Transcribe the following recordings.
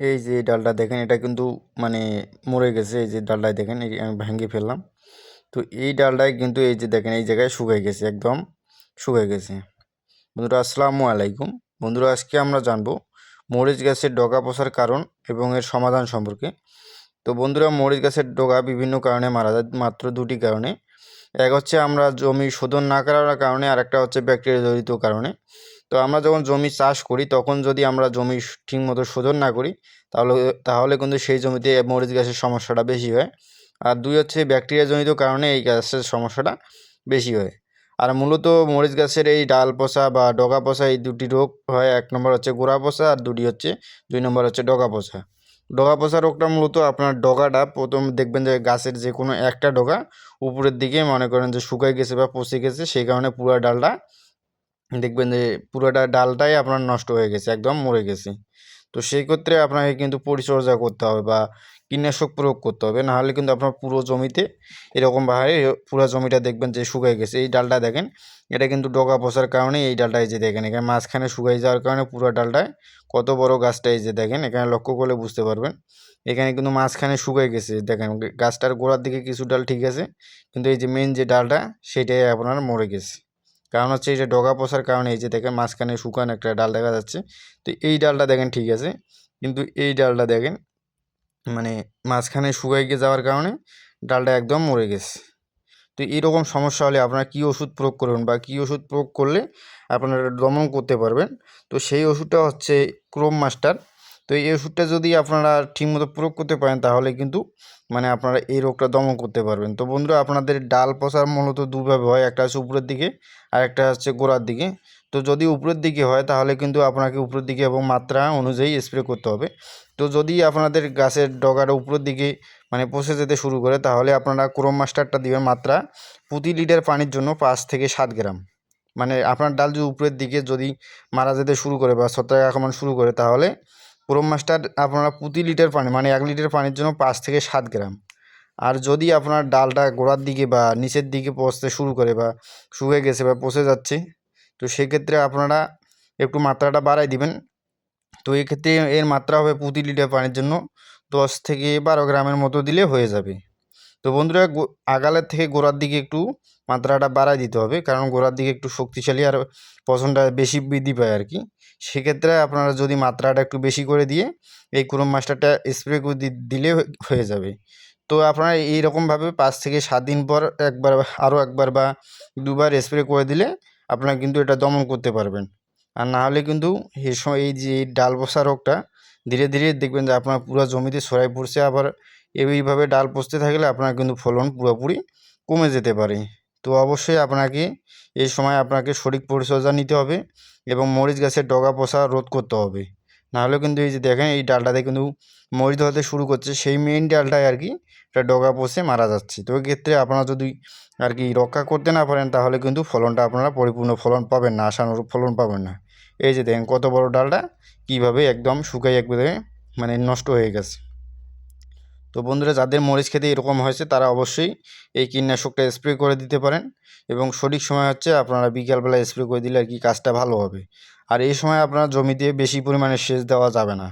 এই যে ডালটা দেখেন, এটা কিন্তু মানে মরে গেছে। এই যে ডালটায় দেখেন, এই আমি ভেঙে ফেললাম। তো এই ডালটাই কিন্তু এই যে দেখেন, এই জায়গায় শুকাই গেছে, একদম শুকাই গেছে। বন্ধুরা, আসসালামু আলাইকুম। বন্ধুরা, আজকে আমরা জানব মরিচ গাছের ডগা পচার কারণ এবং এর সমাধান সম্পর্কে। তো বন্ধুরা, মরিচ গাছের ডগা বিভিন্ন কারণে মারা যায়, মাত্র দুটি কারণে। এক হচ্ছে আমরা জমি শোধন না করার কারণে আর একটা হচ্ছে ব্যাকটেরিয়া জড়িত কারণে। তো আমরা যখন জমি চাষ করি, তখন যদি আমরা জমি ঠিকমতো শোধন না করি, তাহলে তাহলে কিন্তু সেই জমিতে মরিচ গাছের সমস্যাটা বেশি হয়। আর দুই হচ্ছে ব্যাকটেরিয়াজনিত কারণে এই গাছের সমস্যাটা বেশি হয়। আর মূলত মরিচ গাছের এই ডাল পচা বা ডগা পচা এই দুটি রোগ হয়। এক নম্বর হচ্ছে গোড়া পচা আর দুটি হচ্ছে, দুই নম্বর হচ্ছে ডগা পচা। ডগা পচা রোগটা মূলত আপনার ডগাটা প্রথম দেখবেন যে গাছের যে কোনো একটা ডগা উপরের দিকে মনে করেন যে শুকাই গেছে বা পচে গেছে, সেই কারণে পুরো ডালটা দেখবেন যে পুরোটা ডালটাই আপনার নষ্ট হয়ে গেছে, একদম মরে গেছে। তো সেই ক্ষেত্রে আপনাকে কিন্তু পরিচর্যা করতে হবে বা কীটনাশক প্রয়োগ করতে হবে। নাহলে কিন্তু আপনার পুরো জমিতে এরকম এরকমভাবে পুরো জমিটা দেখবেন যে শুকাই গেছে। এই ডালটা দেখেন, এটা কিন্তু ডগা পচার কারণে এই ডালটা এই যে দেখেন, এখানে মাঝখানে শুকাই যাওয়ার কারণে পুরো ডালটায় কত বড় গাছটা এই যে দেখেন, এখানে লক্ষ্য করলে বুঝতে পারবেন। এখানে কিন্তু মাঝখানে শুকাই গেছে, দেখেন গাছটার গোড়ার দিকে কিছু ডাল ঠিক আছে, কিন্তু এই যে মেন যে ডালটা, সেটাই আপনার মরে গেছে। কারণ হচ্ছে এই যে ডগা পচার কারণে এই যে দেখেন মাঝখানে শুকান একটা ডাল দেখা যাচ্ছে। তো এই ডালটা দেখেন ঠিক আছে, কিন্তু এই ডালটা দেখেন মানে মাঝখানে শুকাই গিয়ে যাওয়ার কারণে ডালটা একদম মরে গেছে। তো এইরকম সমস্যা হলে আপনারা কী ওষুধ প্রয়োগ করবেন বা কী ওষুধ প্রয়োগ করলে আপনারা দমন করতে পারবেন? তো সেই ওষুধটা হচ্ছে ক্রোম মাস্টার তো এই ওষুধটা যদি আপনারা ঠিকমতো প্রয়োগ করতে পারেন, তাহলে কিন্তু মানে আপনারা এই রোগটা দমন করতে পারবেন। তো বন্ধুরা, আপনাদের ডাল পচার মূলত দুভাবে হয়, একটা হচ্ছে উপরের দিকে আর একটা হচ্ছে গোড়ার দিকে। তো যদি উপরের দিকে হয়, তাহলে কিন্তু আপনাকে উপরের দিকে এবং মাত্রা অনুযায়ী স্প্রে করতে হবে। তো যদি আপনাদের গাছের ডগাটা উপরের দিকে মানে পচে যেতে শুরু করে, তাহলে আপনারা ক্রোম মাস্টারটা দিবেন মাত্রা প্রতি লিটার পানির জন্য পাঁচ থেকে সাত গ্রাম। মানে আপনার ডাল যদি উপরের দিকে যদি মারা যেতে শুরু করে বা ছত্রাক আক্রমণ শুরু করে, তাহলে ক্রোম মাস্টার আপনারা প্রতি লিটার পানি মানে এক লিটার পানির জন্য পাঁচ থেকে সাত গ্রাম। আর যদি আপনার ডালটা গোড়ার দিকে বা নিচের দিকে পচতে শুরু করে বা শুকিয়ে গেছে বা পচে যাচ্ছে, তো সেক্ষেত্রে আপনারা একটু মাত্রাটা বাড়াই দিবেন। তো এক্ষেত্রে এর মাত্রা হবে প্রতি লিটার পানির জন্য দশ থেকে বারো গ্রামের মতো দিলে হয়ে যাবে। তো বন্ধুরা আগালের থেকে গোড়ার দিকে একটু মাত্রাটা বাড়াই দিতে হবে। কারণ গোড়ার দিকে একটু শক্তিশালী আর পচনটা বেশি বৃদ্ধি পায় আর কি। সেক্ষেত্রে আপনারা যদি মাত্রাটা একটু বেশি করে দিয়ে এই ক্রোম মাস্টারটা স্প্রে করে দিলে হয়ে যাবে। তো আপনারা এইরকমভাবে পাঁচ থেকে সাত দিন পর একবার আরও একবার বা দুবার স্প্রে করে দিলে আপনারা কিন্তু এটা দমন করতে পারবেন। আর না হলে কিন্তু এই সময় এই যে ডাল বসা রোগটা ধীরে ধীরে দেখবেন যে আপনার পুরো জমিতে ছড়াই পড়ছে। আবার এইভাবে ডাল পচতে থাকলে আপনার কিন্তু ফলন পুরোপুরি কমে যেতে পারে। তো অবশ্যই আপনাকে এই সময় আপনাকে সঠিক পরিচর্যা নিতে হবে এবং মরিচ গাছের ডগা পচা রোধ করতে হবে। নাহলে কিন্তু এই যে দেখেন, এই ডালটাতে কিন্তু মরিচ ধরতে শুরু করছে। সেই মেইন ডালটাই আর কি এটা ডগা পচে মারা যাচ্ছে। তো ক্ষেত্রে আপনারা যদি আর কি রক্ষা করতে না পারেন, তাহলে কিন্তু ফলনটা আপনারা পরিপূর্ণ ফলন পাবেন না, আশানুরূপ ফলন পাবেন না। এই যে দেখেন, কত বড় ডালটা কীভাবে একদম শুকাই একবারে মানে নষ্ট হয়ে গেছে। তো বন্ধুরা, যাদের মরিচ খেতে এরকম হয়েছে, তারা অবশ্যই এই কীটনাশকটা স্প্রে করে দিতে পারেন এবং সঠিক সময় হচ্ছে আপনারা বিকালবেলা স্প্রে করে দিলে আর কি কাজটা ভালো হবে। আর এই সময় আপনার জমিতে বেশি পরিমাণে সেচ দেওয়া যাবে না।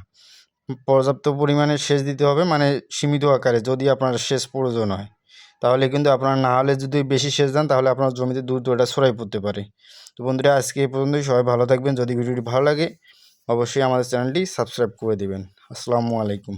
পর্যাপ্ত পরিমাণে সেচ দিতে হবে মানে সীমিত আকারে, যদি আপনার সেচ প্রয়োজন হয়। তাহলে কিন্তু আপনার না হলে যদি বেশি সেচ দেন, তাহলে আপনার জমিতে দ্রুত এটা ছড়াই পড়তে পারে। তো বন্ধুরা, আজকে এই পর্যন্তই। সবাই ভালো থাকবেন। যদি ভিডিওটি ভালো লাগে, অবশ্যই আমাদের চ্যানেলটি সাবস্ক্রাইব করে দেবেন। আসসালামু আলাইকুম।